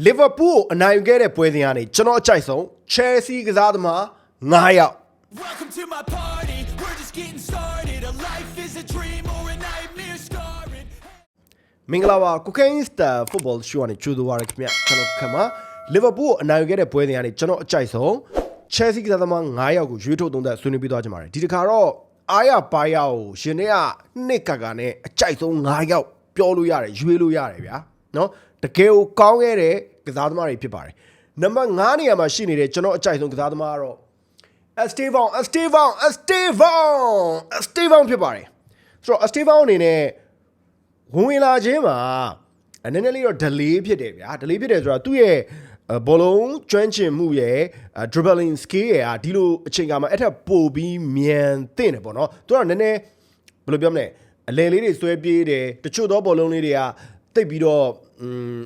လီဗာပူးကိုအနိုင်ယူခဲ့တဲ့ပွဲစဉ်ကနေကျွန်တော်အကြိုက်ဆုံး Chelsea ကစားသမား9ယောက် Welcome to my party. We're just getting started. A life is a dream or a nightmare scarring. မင်္ဂလာပါ Cocaine Star Football Show ကနေကြိုဆိုပါရခင်ဗျကျွန်တော်ခမလီဗာပူးကိုအနိုင်ယူခဲ့တဲ့ပွဲစဉ်ကနေကျွန်တော်အကြိုက်ဆုံး Chelsea ကစားသမား9ယောက်ကိုရွေးထုတ်သုံးသပ်ဆွေးနွေးပြီးသွားကြပါတယ်ဒီတစ်ခါတော့အားရပါးရကိုရှင်တွေကနှစ်ကကနဲ့အကြိုက်ဆုံး9ယောက်ပြောလို့ရတယ်ရွေးလို့ရတယ်ဗျာနော် တကယ်ကိုကောင်းခဲ့တဲ့ကစားသမားတွေဖြစ်ပါတယ်နံပါတ်9နေရာမှာရှိနေတဲ့ကျွန်တော်အကြိုက်ဆုံးကစားသမားကတော့ Estevão Estevão Estevão Estevão ဖြစ်ပါတယ်ဆိုတော့ Estevão အနေနဲ့ဝင်ဝင်လာခြင်းမှာအနေနဲ့လေးတော့ delay ဖြစ်တယ်ဗျာ delay ဖြစ်တယ်ဆိုတာသူ့ရဲ့ဘောလုံးကျွမ်းကျင်မှုရဲ့ dribbling skill ရဲ့ဟာဒီလိုအချိန်ကမှအဲ့ထက်ပိုပြီးမြန်သင့်တယ်ပေါ့နော်သူကနည်းနည်းဘယ်လိုပြောမလဲအလဲလေးတွေဆွဲပြေးတယ်တချို့သောဘောလုံးလေးတွေကတိတ်ပြီးတော့ อืม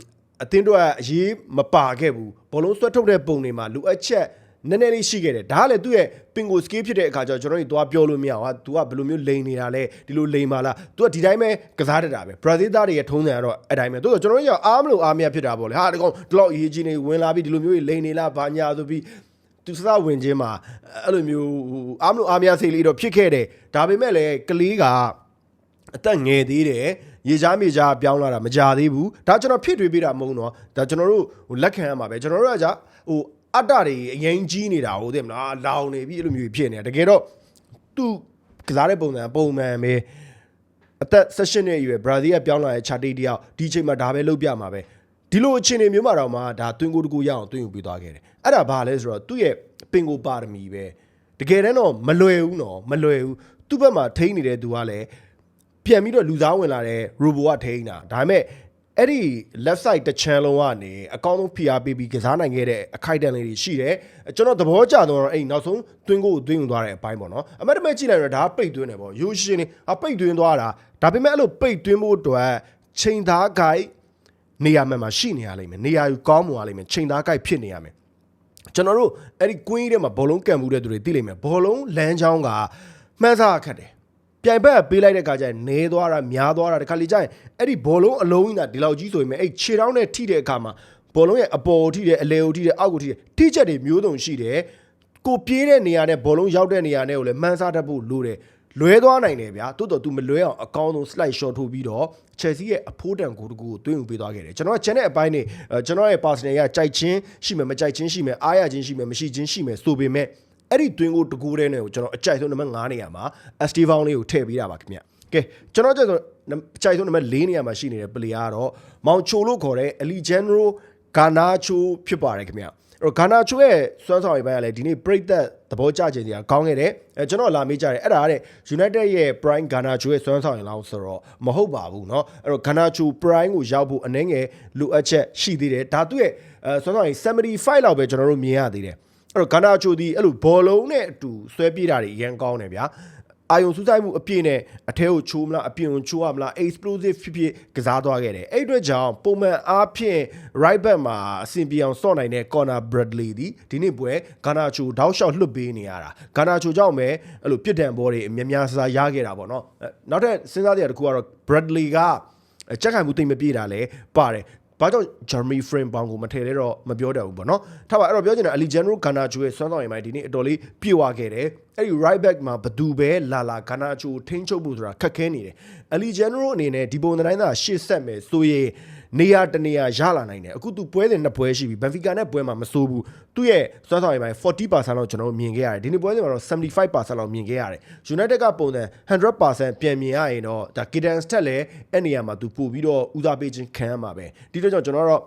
အတင်းတော့အရေးမပါခဲ့ဘူးဘောလုံးဆွဲထုတ်တဲ့ပုံတွေမှာလိုအပ်ချက်နည်းနည်းလေးရှိခဲ့တယ်ဒါကလည်းသူ့ရဲ့ pingo skill ဖြစ်တဲ့အခါကျတော့ကျွန်တော်တို့သွားပြောလို့မရဘူးဟာ तू ကဘယ်လိုမျိုးလိန်နေတာလဲဒီလိုလိန်ပါလား तू ကဒီတိုင်းပဲကစားတတ်တာပဲ Brazil သားတွေရဲ့ထုံးစံကတော့အဲ့တိုင်းပဲသူကကျွန်တော်တို့ကအားမလို့အားမရဖြစ်တာပေါ့လေဟာဒီကောင်ဒီလောက်အရေးကြီးနေဝင်လာပြီးဒီလိုမျိုးလိန်နေလားဘာညာဆိုပြီးသူစသဝင်ချင်းမှာအဲ့လိုမျိုးအားမလို့အားမရစိတ်လေးတော့ဖြစ်ခဲ့တယ်ဒါပေမဲ့လည်းကလေးကအသက်ငယ်သေးတယ် ရေချားမြေချားပြောင်းလာတာမကြသေးဘူးဒါကျွန်တော်ဖြစ်တွေးပေးတာမဟုတ်တော့ဒါကျွန်တော်တို့ဟိုလက်ခံရမှာပဲကျွန်တော်တို့ကじゃဟိုအတ္တတွေအရင်ကြီးနေတာဟုတ်တယ်မလားလောင်နေပြီအဲ့လိုမျိုးဖြစ်နေတာတကယ်တော့သူကစားတဲ့ပုံစံပုံမှန်ပဲအသက်16နှစ်အရွယ်ဘရာဇီးကပြောင်းလာတဲ့ချာတီတယောက်ဒီအချိန်မှာဒါပဲလုပ်ပြမှာပဲဒီလိုအခြေအနေမျိုးမှာတော့မှဒါတွင်ကိုတကူရအောင်တွင်ယူပြီးသွားခဲ့တယ်အဲ့ဒါဘာလဲဆိုတော့သူ့ရဲ့ပင်ကိုပါရမီပဲတကယ်တမ်းတော့မလွယ်ဘူးနော်မလွယ်ဘူးသူ့ဘက်မှာထိန်းနေတဲ့သူကလည်း ပြန်ပြီးတော့လူစားဝင်လာတဲ့ robo ကထိန်းတာဒါပေမဲ့အဲ့ဒီ left side တစ်ချမ်းလုံးကနေအကောင်းဆုံး PR ပေးပြီးကစားနိုင်ခဲ့တဲ့အခိုက်အတန့်လေးတွေရှိတယ်ကျွန်တော်သဘောကျတော့အဲ့ဒီနောက်ဆုံးတွင်းကိုကိုတွင်းဝင်သွားတဲ့အပိုင်းပေါ့နော်အမတ်တမဲ့ကြည့်လိုက်တော့ဒါကပိတ်တွင်းတယ်ပေါ့ရိုးရှင်းနေအပိတ်တွင်းသွားတာဒါပေမဲ့အဲ့လိုပိတ်တွင်းဖို့အတွက်ချိန်သားဂိုက်နေရာမှန်မှာရှိနေရလိမ့်မယ်နေရာယူကောင်းမွန်ရလိမ့်မယ်ချိန်သားဂိုက်ဖြစ်နေရမယ်ကျွန်တော်တို့အဲ့ဒီကွင်းထဲမှာဘောလုံးကန်မှုတဲ့သူတွေသိလိမ့်မယ်ဘောလုံးလမ်းချောင်းကမှန်းစားခတ်တယ် ပြိုင်ဘက်ပေးလိုက်တဲ့ခါကျရင်နေသွားတာများသွားတာတခါလေကျရင်အဲ့ဒီဘောလုံးအလုံးကြီးကဒီလောက်ကြီးဆိုရင်အဲ့ခြေထောက်နဲ့ထိတဲ့အခါမှာဘောလုံးရဲ့အပေါ်ကိုထိတယ်အလဲကိုထိတယ်အောက်ကိုထိတယ်ထိချက်တွေမျိုးစုံရှိတယ်ကိုပြေးတဲ့နေရာနဲ့ဘောလုံးရောက်တဲ့နေရာနဲ့ကိုလည်းမှန်းစားတတ်ဖို့လိုတယ်လွဲသွားနိုင်တယ်ဗျာတိုးတော့ तू မလွဲအောင်အကောင်းဆုံး slide shot ထိုးပြီးတော့ Chelsea ရဲ့အဖိုးတန်ကိုတကူကိုတွင်းယူပေးသွားခဲ့တယ်ကျွန်တော်က channel အပိုင်းနေအဲကျွန်တော်ရဲ့ personal ရကြိုက်ချင်းရှိမယ်မကြိုက်ချင်းရှိမယ်အားရချင်းရှိမယ်မရှိချင်းရှိမယ်ဆိုပေမဲ့ အဲ့ဒီတွင်းကိုတကူတဲ့နဲ့ကိုကျွန်တော်အကြိုက်ဆုံးနံပါတ်9နေရာမှာ Estevão လေးကိုထည့်ပေးတာပါခင်ဗျကဲကျွန်တော်ကြိုက်ဆုံးအကြိုက်ဆုံးနံပါတ်4နေရာမှာရှိနေတဲ့ player ကတော့မောင်ချိုလို့ခေါ်တဲ့ Alejandro Garnacho ဖြစ်ပါတယ်ခင်ဗျအဲ့တော့ဂါနာချိုရဲ့စွမ်းဆောင်ရည်ပိုင်းကလည်းဒီနေ့ပြိသက်သဘောကျခြင်းတွေကကောင်းခဲ့တယ်အဲကျွန်တော်လာမေးကြတယ်အဲ့ဒါကတဲ့ United ရဲ့ Prime ဂါနာချိုရဲ့စွမ်းဆောင်ရည်လောက်ဆိုတော့မဟုတ်ပါဘူးเนาะအဲ့တော့ဂါနာချို Prime ကိုရောက်ဖို့အနည်းငယ်လိုအပ်ချက်ရှိသေးတယ်ဒါသူ့ရဲ့အဲစွမ်းဆောင်ရည်75လောက်ပဲကျွန်တော်တို့မြင်ရသေးတယ် အဲ့တော့ဂါနာချိုဒီအဲ့လိုဘောလုံးနဲ့အတူဆွဲပြေးတာတွေအရင်ကောင်းတယ်ဗျာအာယုံစူးစိုက်မှုအပြည့်နဲ့အထဲကိုချိုးမလားအပြင်ကိုချိုးရမလား explosive ဖြစ်ဖြစ်ကစားသွားခဲ့တယ်အဲ့အတွက်ကြောင့်ပုံမှန်အားဖြင့် right back မှာအဆင်ပြေအောင်စော့နိုင်တဲ့ corner bradley ဒီဒီနေ့ပွဲဂါနာချိုတောက်လျှောက်လွတ်ပေးနေရတာဂါနာချိုကြောင့်ပဲအဲ့လိုပြစ်ဒဏ်ဘောတွေအများများစားရခဲ့တာပေါ့နော်အဲ့နောက်ထပ်စဉ်းစားတဲ့အတစ်ခုကတော့ bradley ကကြက်ခိုင်မှုတိတ်မပြေတာလဲပါတယ် ဘာကြောင့် Jeremy Frame ပေါင်းကိုမထည့်လဲတော့မပြောတတ်ဘူးပေါ့နော်။ထားပါအဲ့တော့ပြောချင်တာ Alejandro Garnacho ရဲ့စွမ်းဆောင်ရည်မိုင်းဒီနေ့အတော်လေးပြေဝခဲ့တယ်။အဲ့ဒီ right back မှာဘသူပဲလာလာ Garnacho ထိန်းချုပ်ဖို့ဆိုတာခက်ခဲနေတယ်။ Alejandro အနေနဲ့ဒီပုံတိုင်းသာရှေ့ဆက်မယ်ဆိုရင် နေရာတနေရာရလာနိုင်တယ်အခုသူပွဲစဉ်နှစ်ပွဲရှိပြီဘန်ဖီကာနဲ့ပွဲမှာမစိုးဘူးသူ့ရဲ့စွမ်းဆောင်ရည်ပိုင်း40%လောက်ကျွန်တော်တို့မြင်ခဲ့ရတယ်ဒီနေ့ပွဲစဉ်မှာတော့75%လောက်မြင်ခဲ့ရတယ် United ကပုံစံ100%ပြန်မြင်ရရင်တော့ဒါ Kidan Stat လည်းအဲ့နေရာမှာသူပို့ပြီးတော့ဦးစားပေးခြင်းခံရမှာပဲဒီတော့ကျွန်တော်တို့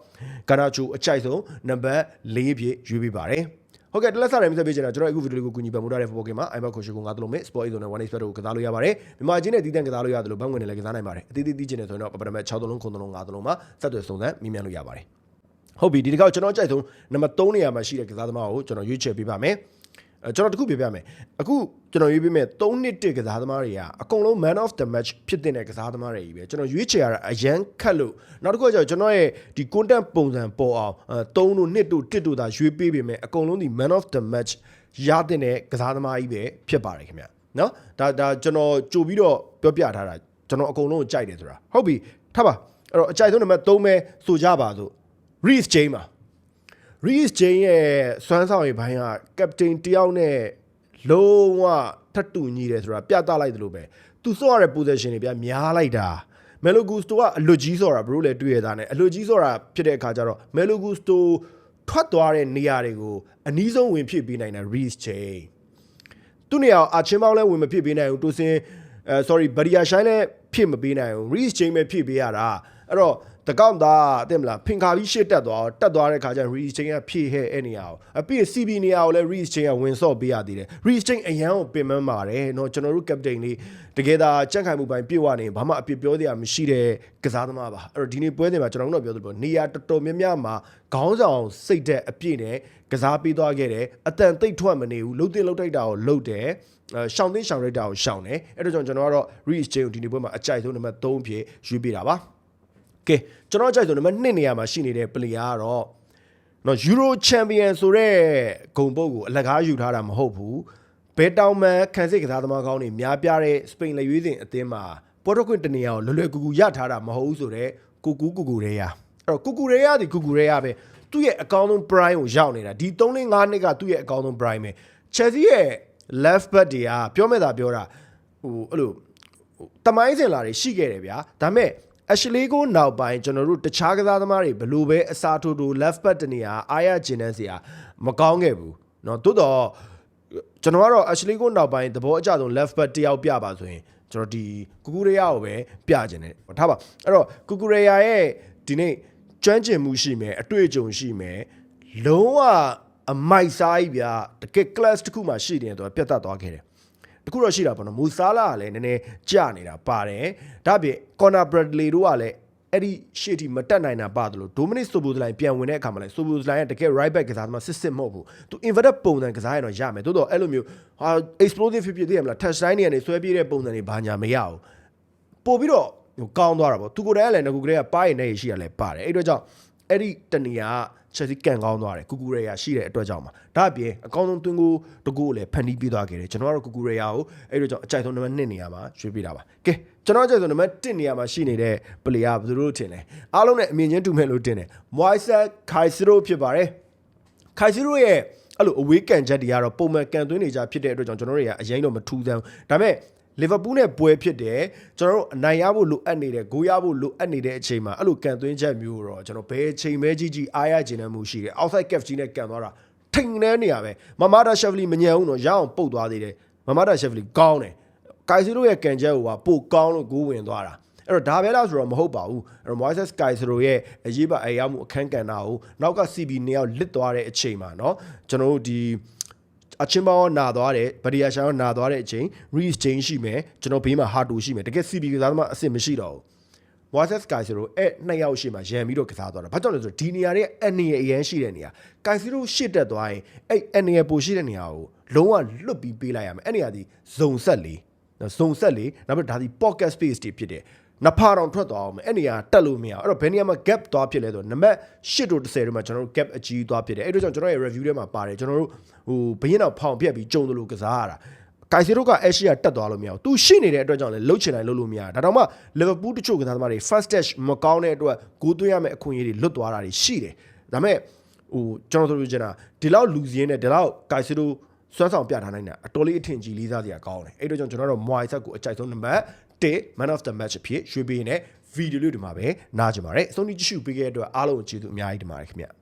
ဂါနာချိုအကြိုက်ဆုံးနံပါတ်၄ဖြစ်ရွေးပေးပါတယ် ဟုတ်ကဲ့တလက်စားတယ်မြတ်ပေးချင်တာကျွန်တော်အခုဗီဒီယိုလေးကိုကူညီပံ့ပိုးထားတဲ့ football game မှာ iBox ကိုရှိကိုငါတို့လုံးမဲ့ sport 8 zone နဲ့ one expert ကိုကစားလို့ရပါတယ်မြန်မာချင်းနဲ့တီးတန့်ကစားလို့ရတယ်လို့ဘန်းဝင်နဲ့လည်းကစားနိုင်ပါတယ်အသေးသေးတီးချင်တယ်ဆိုရင်တော့ပပရမတ်6လုံး9လုံး5လုံးမှာဆက်သွယ်စုံစမ်းမြင်မြန်လို့ရပါတယ်ဟုတ်ပြီဒီတစ်ခါကျွန်တော်ကြိုက်ဆုံးနံပါတ်3နေရာမှာရှိတဲ့ကစားသမားကိုကျွန်တော်ရွေးချယ်ပေးပါမယ်အဲ ကျွန်တော်တခုပြပြမယ်အခုကျွန်တော်ရွေးပေးမယ်3နှစ်တစ်ကစားသမားတွေကအကုန်လုံး man of the match ဖြစ်တဲ့ကစားသမားတွေကြီးပဲကျွန်တော်ရွေးချယ်ရတာအရန်ခက်လို့နောက်တစ်ခုကကျတော့ကျွန်တော်ရဲ့ဒီ content ပုံစံပေါ်အောင်အဲ3တို့2တို့1တို့သာရွေးပေးပေမဲ့အကုန်လုံးဒီ man of the match ရတဲ့ကစားသမားကြီးပဲဖြစ်ပါတယ်ခင်ဗျနော်ဒါဒါကျွန်တော်ကြိုပြီးတော့ပြောပြထားတာကျွန်တော်အကုန်လုံးကိုကြိုက်တယ်ဆိုတာဟုတ်ပြီထားပါအဲ့တော့အကြိုက်ဆုံးနံပါတ်3ပဲဆိုကြပါစို့ Reece James ပါ Reece James ရဲ့စွမ်းဆောင်ရည်ဘိုင်းကကပတိန်တယောက်နဲ့လုံးဝထပ်တူညီတယ်ဆိုတာပြသလိုက်တယ်လို့ပဲသူစောရတဲ့ position တွေပြများလိုက်တာမယ်လိုဂူစတိုကအလွတ်ကြီးဆိုတာဘလို့လဲတွေ့ရတာ ਨੇ အလွတ်ကြီးဆိုတာဖြစ်တဲ့အခါကျတော့မယ်လိုဂူစတိုထွက်သွားတဲ့နေရာတွေကိုအနည်းဆုံးဝင်ဖြစ်ပေးနိုင်တာ Reece James သူ့နေရာအာချင်းမောင်းလည်းဝင်မဖြစ်ပေးနိုင်ဘူးတူစင်အဲ sorry ဘရီယာရှိုင်းလည်းဖြစ်မပေးနိုင်ဘူး Reece James ပဲဖြစ်ပေးရတာ အဲ့တော့တကောက်သားတဲ့မလားဖင်ခါပြီးရှေ့တက်သွားတော့တက်သွားတဲ့ခါကျရင် Reece James ကဖြည့်ဟဲ့အဲ့နေရာကိုအပြည့် CB နေရာကိုလည်း Reece James ကဝင်ဆော့ပေးရသေးတယ် Reece James အရန်ကိုပင်ပန်းပါတယ်เนาะကျွန်တော်တို့ captain လေးတကယ်သာကြက်ခိုင်မှုပိုင်းပြည့်ဝနေဘာမှအပြစ်ပြောစရာမရှိတဲ့ကစားသမားပါအဲ့တော့ဒီနေ့ပွဲစဉ်မှာကျွန်တော်တို့တော့ပြောသလိုနေရာတော်တော်များများမှာခေါင်းဆောင်စိတ်သက်အပြည့်နဲ့ကစားပေးသွားခဲ့တယ်အတန်သိပ်ထွက်မနေဘူးလှုပ်တင်လှုပ်တိုက်တာကိုလှုပ်တယ်အဲရှောင်းသိရှောင်းရိုက်တာကိုရှောင်းတယ်အဲ့တော့ကျွန်တော်ကတော့ Reece James ကိုဒီနေ့ပွဲမှာအကြိုက်ဆုံးနံပါတ်3ဖြစ်ရွေးပေးတာပါ ကဲကျွန်တော်အကြိုက်ဆုံးနံပါတ်2နေရာမှာရှိနေတဲ့ player ကတော့နော် Euro Champion ဆိုတဲ့ဂုံပုတ်ကိုအလကားယူထားတာမဟုတ်ဘူးဘယ်တောင်မှခံစစ်ကစားသမားကောင်းတွေများပြားတဲ့စပိန်လက်ရွေးစဉ်အသင်းမှာပေါ်တော့ခွင့်တနေရာကိုလွယ်လွယ်ကူကူရထားတာမဟုတ်ဘူးဆိုတော့ကူကူကူကူရဲရအဲ့တော့ကူကူရဲရဒီကူကူရဲရပဲသူ့ရဲ့အကောင်းဆုံး prime ကိုရောက်နေတာဒီ3 5နှစ်ကသူ့ရဲ့အကောင်းဆုံး prime ပဲ Chelsea ရဲ့ left back တွေကပြောမဲ့တာပြောတာဟိုအဲ့လိုဟိုတမိုင်းစင်လာတွေရှိခဲ့တယ်ဗျာဒါပေမဲ့ အရှလီကိုနောက်ပိုင်းကျွန်တော်တို့တခြားကစားသမားတွေဘလို့ပဲအစားထိုးထိုး left back တနေရာအားရကျင်တဲ့စရာမကောင်းခဲ့ဘူးเนาะတိုးတော့ကျွန်တော်ကတော့အရှလီကိုနောက်ပိုင်းသဘောအကျဆုံး left back တယောက်ပြပါဆိုရင်ကျွန်တော်ဒီကူကူရေယာကိုပဲပြကျင်တယ်ဟောထားပါအဲ့တော့ကူကူရေယာရဲ့ဒီနေ့ကျွမ်းကျင်မှုရှိမယ်အတွေ့အကြုံရှိမယ်လုံးဝအမိုက်စားကြီးဗျာတကယ် class တစ်ခုမှရှိတယ်တော့ပြတ်သက်သွားခဲ့တယ် တ ခုတော့ရှိတာပေါ့နော်မူဆာလာကလည်းနည်းနည်းကြာနေတာပါတယ်ဒါ့အပြင်ကော်နာဘရက်ဒလီတို့ကလည်းအဲ့ဒီရှေ့တီမတက်နိုင်တာပါတယ်လို့ဒိုမနစ်ဆိုဘူဒလိုင်းပြန်ဝင်တဲ့အခါမှာလည်းဆိုဘူဒလိုင်းကတကယ် right back ကစားသမားစစ်စစ်မဟုတ်ဘူးသူ inverted ပုံစံကစားရင်တော့ရမယ်တိုးတော့အဲ့လိုမျိုးဟာ explosive ဖြစ်ဖြစ်သိရမလား touch line တွေကနေဆွဲပြေးတဲ့ပုံစံတွေဘာညာမရဘူးပို့ပြီးတော့ဟိုကောင်းသွားတာပေါ့သူကိုယ်တိုင်ကလည်းငကူကလေးကပါရင်နဲ့ရရှိရလဲပါတယ်အဲ့တော့ကြောင့် အဲ့ဒီတနေရာချက်စီကန်ကောင်းသွားတယ်ကူကူရေယာရှိတဲ့အတွက်ကြောင့်ပါဒါအပြင်အကောင်းဆုံးတွင်းကိုတကူကိုလည်းဖန်တီးပေးသွားခဲ့တယ်ကျွန်တော်ကတော့ကူကူရေယာကိုအဲ့တော့ကြောင့်အကြိုက်ဆုံးနံပါတ်1နေရာမှာရွှေ့ပေးတာပါကဲကျွန်တော်အကြိုက်ဆုံးနံပါတ်1နေရာမှာရှိနေတဲ့ player ဘယ်သူတို့ထင်လဲအားလုံးနဲ့အမြင်ချင်းတူမဲ့လို့တင်တယ် Moises Caicedo ဖြစ်ပါတယ်ခိုင်စီရိုရဲ့အဲ့လိုအဝေးကန်ချက်တွေကတော့ပုံမှန်ကန်သွင်းနေကြဖြစ်တဲ့အတွက်ကြောင့်ကျွန်တော်တို့တွေကအရင်တော့မထူးဆန်းဘူးဒါပေမဲ့ လီဗာပူးနဲ့ပွဲဖြစ်တယ်ကျွန်တော်တို့အနိုင်ရဖို့လိုအပ်နေတယ်ဂိုးရဖို့လိုအပ်နေတဲ့အချိန်မှာအဲ့လိုကန်သွင်းချက်မျိုးတော့ကျွန်တော်ဘယ်အချိန်ပဲကြီးကြီးအားရကျင်တဲ့မှုရှိတယ် outside cap ကြီးနဲ့ကန်သွားတာထိန်နေနေရပဲမမာတာရှက်ဖလီမညံဘူးတော့ရအောင်ပုတ်သွားသေးတယ်မမာတာရှက်ဖလီကောင်းတယ်ကိုင်စီရိုရဲ့ကန်ချက်ကိုကပိုကောင်းလို့ဂိုးဝင်သွားတာ အဲ့တော့ဒါပဲလားဆိုတော့မဟုတ်ပါဘူးအဲ့တော့ Moises Caicedo ရဲ့အရေးပါအရာမှုအခန်းကဏ္ဍကိုနောက်က CB နှစ်ယောက်လစ်သွားတဲ့အချိန်မှာเนาะကျွန်တော်တို့ဒီ အချင်းပေါင်းနာသွားတယ်ဗဒီယာရှာရောနာသွားတဲ့အချိန် Reece James ရှိမယ်ကျွန်တော်ဘေးမှာ Hato ရှိမယ်တကယ် CB ကစားသမားအစ်စ်မရှိတော့ဘူး Moises Caicedo အဲ့နှစ်ယောက်ရှိမှရန်ပြီးတော့ကစားသွားတာဘာကြောင့်လဲဆိုတော့ဒီနေရာရဲ့အနေရအရန်ရှိတဲ့နေရာ Caicedo ရှစ်တက်သွားရင်အဲ့အနေရပိုရှိတဲ့နေရာကိုလုံးဝလွတ်ပြီးပေးလိုက်ရမယ်အဲ့နေရာဒီဇုံဆက်လေးနော်ဇုံဆက်လေးနောက်ပြီးဒါဒီ pocket space တွေဖြစ်တယ် နှစ်ဖာတောင်ထွက်သွားအောင်မယ်အဲ့နေရာတက်လို့မရအောင်အဲ့တော့ဘယ်နေရာမှာ gap သွားဖြစ်လဲဆိုတော့နံပါတ်8တို့10တို့မှာကျွန်တော်တို့ gap အကြီးသွားဖြစ်တယ်အဲ့တို့ကြောင့်ကျွန်တော်ရဲ့ review ထဲမှာပါတယ်ကျွန်တော်တို့ဟိုဘရင်တော့ဖောင်ပြက်ပြီးကြုံတယ်လို့ကစားရတာကိုင်စီတို့က Asia တက်သွားလို့မရဘူး။ तू ရှိနေတဲ့အတွက်ကြောင့်လည်းလှုပ်ချင်တိုင်းလှုပ်လို့မရဘူး။ဒါတော့မှ Liverpool တချို့ကစားသမားတွေ first touch မကောင်းတဲ့အတွက်ဂိုးသွင်းရမယ့်အခွင့်အရေးတွေလွတ်သွားတာတွေရှိတယ်။ဒါပေမဲ့ဟိုကျွန်တော်တို့ပြောချင်တာဒီလောက်လူစည်းနဲ့ဒီလောက်ကိုင်စီတို့စွမ်းဆောင်ပြထားနိုင်တာအတော်လေးအထင်ကြီးလေးစားစရာကောင်းတယ်။အဲ့တို့ကြောင့်ကျွန်တော်တို့ Moises ကိုအကြိုက်ဆုံးနံပါတ် 1 man of the match အဖြစ်ရွှေ့ပေးနေဗီဒီယိုလေးဒီမှာပဲနားကြပါရစေ။အဆုံးထိကြည့်ရှုပေးခဲ့တဲ့အတွက်အားလုံးကိုကျေးဇူးအများကြီးတင်ပါတယ်ခင်ဗျ။